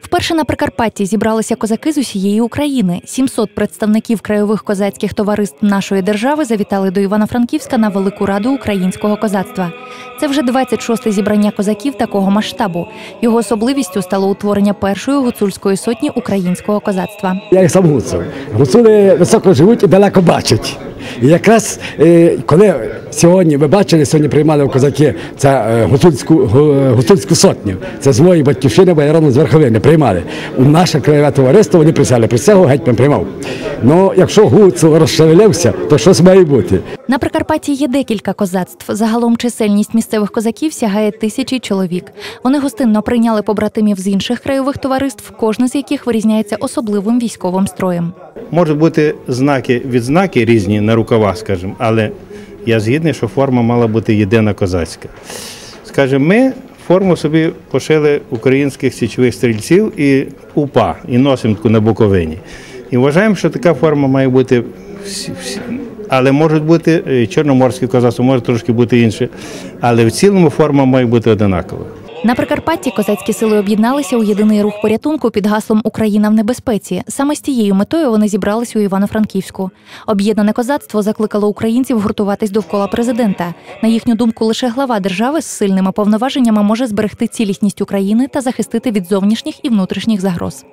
Вперше на Прикарпатті зібралися козаки з усієї України. 700 представників краєвих козацьких товариств нашої держави завітали до Івано-Франківська на Велику Раду українського козацтва. Це вже 26-те зібрання козаків такого масштабу. Його особливістю стало утворення першої гуцульської сотні українського козацтва. Я і сам гуцул. Гуцули високо живуть і далеко бачать. І якраз е, коли сьогодні ви бачили, сьогодні приймали в козаки це е, гуцульську, гуцульську сотню. Це з моєї батьківщини, бо я родом з Верховини приймали. У наше краєве товариство вони присяли присягу, гетьман приймав. Ну, якщо гуцул розшевелився, то щось має бути. На Прикарпатті є декілька козацтв. Загалом чисельність місцевих козаків сягає тисячі чоловік. Вони гостинно прийняли побратимів з інших краєвих товариств, кожне з яких вирізняється особливим військовим строєм. Можуть бути знаки, відзнаки різні на рукавах, скажімо, але я згідний, що форма мала бути єдина козацька. Скажімо, ми форму собі пошили українських січових стрільців і УПА, і носимо на Буковині. І вважаємо, що така форма має бути. Але можуть бути е, чорноморське козацтво, може трошки бути інше. Але в цілому форма має бути одинакова. На Прикарпатті козацькі сили об'єдналися у єдиний рух порятунку під гаслом Україна в небезпеці. Саме з тією метою вони зібрались у Івано-Франківську. Об'єднане козацтво закликало українців гуртуватись довкола президента. На їхню думку, лише глава держави з сильними повноваженнями може зберегти цілісність України та захистити від зовнішніх і внутрішніх загроз.